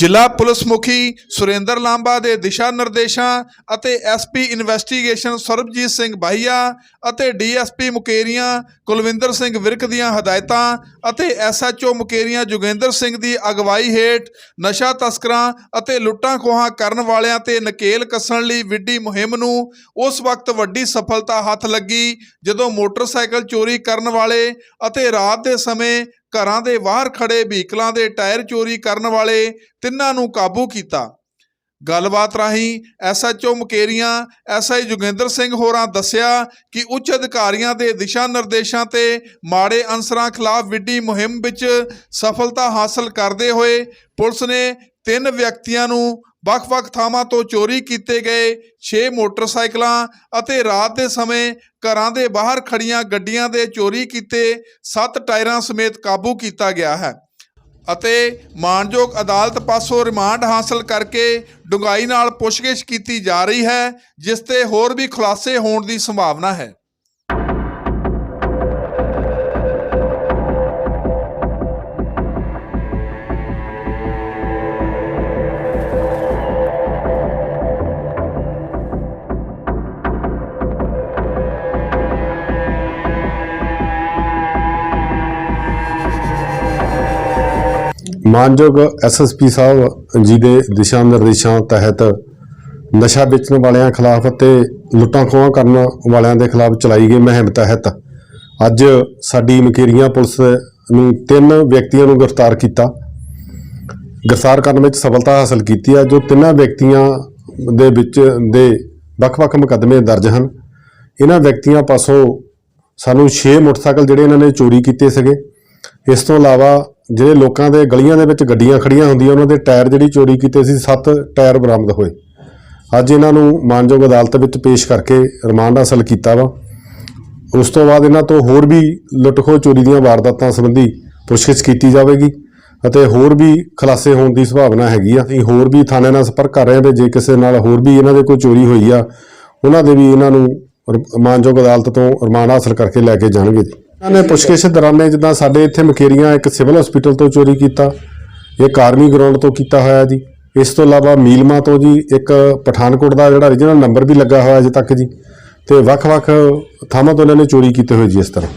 ਜ਼ਿਲ੍ਹਾ ਪੁਲਿਸ ਮੁਖੀ ਸੁਰਿੰਦਰ ਲਾਂਬਾ ਦੇ ਦਿਸ਼ਾ ਨਿਰਦੇਸ਼ਾਂ ਅਤੇ ਐਸਪੀ ਇਨਵੈਸਟੀਗੇਸ਼ਨ ਸਰਬਜੀਤ ਸਿੰਘ ਬਾਹੀਆ ਅਤੇ ਡੀਐਸਪੀ ਮੁਕੇਰੀਆਂ ਕੁਲਵਿੰਦਰ ਸਿੰਘ ਵਿਰਕ ਦੀਆਂ ਹਦਾਇਤਾਂ ਅਤੇ ਐਸਐਚਓ ਮੁਕੇਰੀਆਂ ਜੋਗਿੰਦਰ ਸਿੰਘ ਦੀ ਅਗਵਾਈ ਹੇਠ ਨਸ਼ਾ ਤਸਕਰਾਂ ਅਤੇ ਲੁੱਟਾਂ ਖੋਹਾਂ ਕਰਨ ਵਾਲਿਆਂ ਤੇ ਨਕੇਲ ਕੱਸਣ ਲਈ ਵਿੱਢੀ ਮੁਹਿੰਮ ਨੂੰ ਉਸ ਵਕਤ ਵੱਡੀ ਸਫਲਤਾ ਹੱਥ ਲੱਗੀ ਜਦੋਂ ਮੋਟਰਸਾਈਕਲ ਚੋਰੀ ਕਰਨ ਵਾਲੇ ਅਤੇ ਰਾਤ ਦੇ ਸਮੇਂ ਘਰਾਂ ਦੇ ਬਾਹਰ ਖੜੇ ਵਹੀਕਲਾਂ ਦੇ ਟਾਇਰ ਚੋਰੀ ਕਰਨ ਵਾਲੇ ਤਿੰਨਾਂ ਨੂੰ ਕਾਬੂ ਕੀਤਾ। ਗੱਲਬਾਤ ਰਾਹੀਂ ਐਸਐਚਓ ਮੁਕੇਰੀਆਂ, ਐਸਆਈ ਜੋਗਿੰਦਰ ਸਿੰਘ ਹੋਰਾਂ ਦੱਸਿਆ ਕਿ ਉੱਚ ਅਧਿਕਾਰੀਆਂ ਦੇ ਦਿਸ਼ਾ ਨਿਰਦੇਸ਼ਾਂ ਤੇ ਮਾੜੇ ਅਨਸਰਾਂ ਖਿਲਾਫ ਵਿੱਢੀ ਮੁਹਿੰਮ ਵਿੱਚ ਸਫਲਤਾ ਹਾਸਲ ਕਰਦੇ ਹੋਏ ਪੁਲਿਸ ਨੇ ਤਿੰਨ ਵਿਅਕਤੀਆਂ ਨੂੰ ਵੱਖ-ਵੱਖ ਥਾਵਾਂ ਤੋਂ ਚੋਰੀ ਕੀਤੇ ਗਏ 6 ਮੋਟਰਸਾਈਕਲਾਂ ਅਤੇ ਰਾਤ ਦੇ ਸਮੇਂ ਘਰਾਂ ਦੇ ਬਾਹਰ ਖੜੀਆਂ ਗੱਡੀਆਂ ਦੇ ਚੋਰੀ ਕੀਤੇ 7 ਟਾਇਰਾਂ ਸਮੇਤ ਕਾਬੂ ਕੀਤਾ ਗਿਆ ਹੈ। ਅਤੇ ਮਾਨਯੋਗ ਅਦਾਲਤ ਪਾਸੋਂ ਰਿਮਾਂਡ ਹਾਸਲ ਕਰਕੇ ਡੂੰਘਾਈ ਨਾਲ ਪੁੱਛਗਿੱਛ ਕੀਤੀ ਜਾ ਰਹੀ ਹੈ, ਜਿਸ ਤੇ ਹੋਰ ਵੀ ਖੁਲਾਸੇ ਹੋਣ ਦੀ ਸੰਭਾਵਨਾ ਹੈ। ਮਾਨਯੋਗ ਐਸਐਸਪੀ ਸਾਹਿਬ ਜੀ ਦੇ ਦਿਸ਼ਾ ਨਿਰਦੇਸ਼ਾਂ ਤਹਿਤ ਨਸ਼ਾ ਵੇਚਣ ਵਾਲਿਆਂ ਖਿਲਾਫ ਅਤੇ ਲੁੱਟਾਂ ਖੋਹਾਂ ਕਰਨ ਵਾਲਿਆਂ ਦੇ ਖਿਲਾਫ ਚਲਾਈ ਗਈ ਮੁਹਿੰਮ ਤਹਿਤ ਅੱਜ ਸਾਡੀ ਮਕੇਰੀਆਂ ਪੁਲਿਸ ਨੂੰ ਤਿੰਨ ਵਿਅਕਤੀਆਂ ਨੂੰ ਗ੍ਰਿਫਤਾਰ ਕੀਤਾ। ਗ੍ਰਿਫਤਾਰ ਕਰਨ ਵਿੱਚ ਸਫਲਤਾ ਹਾਸਲ ਕੀਤੀ ਹੈ, ਜੋ ਤਿੰਨਾਂ ਵਿਅਕਤੀਆਂ ਦੇ ਵਿੱਚ ਦੇ ਵੱਖ-ਵੱਖ ਮੁਕੱਦਮੇ ਦਰਜ ਹਨ। ਇਹਨਾਂ ਵਿਅਕਤੀਆਂ ਪਾਸੋਂ ਸਾਨੂੰ 6 ਮੋਟਰਸਾਈਕਲ ਜਿਹੜੇ ਇਹਨਾਂ ਨੇ ਚੋਰੀ ਕੀਤੇ ਸੀਗੇ। ਇਸ ਤੋਂ ਇਲਾਵਾ ਜਿਹੜੇ ਲੋਕਾਂ ਦੇ ਗਲੀਆਂ ਦੇ ਵਿੱਚ ਗੱਡੀਆਂ ਖੜੀਆਂ ਹੁੰਦੀਆਂ, ਉਹਨਾਂ ਦੇ ਟਾਇਰ ਜਿਹੜੀ ਚੋਰੀ ਕੀਤੇ ਸੀ 7 ਟਾਇਰ ਬਰਾਮਦ ਹੋਏ। ਅੱਜ ਇਹਨਾਂ ਨੂੰ ਮਾਨਯੋਗ ਅਦਾਲਤ ਵਿੱਚ ਪੇਸ਼ ਕਰਕੇ ਰਿਮਾਂਡ ਹਾਸਲ ਕੀਤਾ ਵਾ। ਉਸ ਤੋਂ ਬਾਅਦ ਇਹਨਾਂ ਤੋਂ ਹੋਰ ਵੀ ਲੁੱਟਖੋ ਚੋਰੀ ਦੀਆਂ ਵਾਰਦਾਤਾਂ ਸੰਬੰਧੀ ਪੁੱਛਗਿੱਛ ਕੀਤੀ ਜਾਵੇਗੀ ਅਤੇ ਹੋਰ ਵੀ ਖੁਲਾਸੇ ਹੋਣ ਦੀ ਸੰਭਾਵਨਾ ਹੈਗੀ ਆ। ਅਸੀਂ ਹੋਰ ਵੀ ਥਾਣੇ ਨਾਲ ਸੰਪਰਕ ਕਰ ਰਹੇ ਹਾਂ ਤੇ ਜੇ ਕਿਸੇ ਨਾਲ ਹੋਰ ਵੀ ਇਹਨਾਂ ਦੇ ਕੋਈ ਚੋਰੀ ਹੋਈ ਆ, ਉਹਨਾਂ ਦੇ ਵੀ ਇਹਨਾਂ ਨੂੰ ਰ- ਮਾਨਯੋਗ ਅਦਾਲਤ ਤੋਂ ਰਿਮਾਂਡ ਹਾਸਲ ਕਰਕੇ ਲੈ ਕੇ ਜਾਣਗੇ। ਜੀ ਇਹਨਾਂ ਨੇ ਪੁੱਛਗਿੱਛ ਦੌਰਾਨੇ ਜਿੱਦਾਂ ਸਾਡੇ ਇੱਥੇ ਮਕੇਰੀਆਂ ਇੱਕ ਸਿਵਲ ਹਸਪੀਟਲ ਤੋਂ ਚੋਰੀ ਕੀਤਾ ਇੱਕ ਆਰਮੀ ਗਰਾਊਂਡ ਤੋਂ ਕੀਤਾ ਹੋਇਆ ਜੀ। ਇਸ ਤੋਂ ਇਲਾਵਾ ਮੀਲਮਾ ਤੋਂ ਜੀ, ਇੱਕ ਪਠਾਨਕੋਟ ਦਾ ਜਿਹੜਾ ਰੀਜਨਲ ਨੰਬਰ ਵੀ ਲੱਗਾ ਹੋਇਆ ਅਜੇ ਤੱਕ ਜੀ। ਤੇ ਵੱਖ-ਵੱਖ ਥਾਵਾਂ ਤੋਂ ਇਹਨਾਂ ਨੇ ਚੋਰੀ ਕੀਤੇ ਹੋਏ ਜੀ ਇਸ ਤਰ੍ਹਾਂ।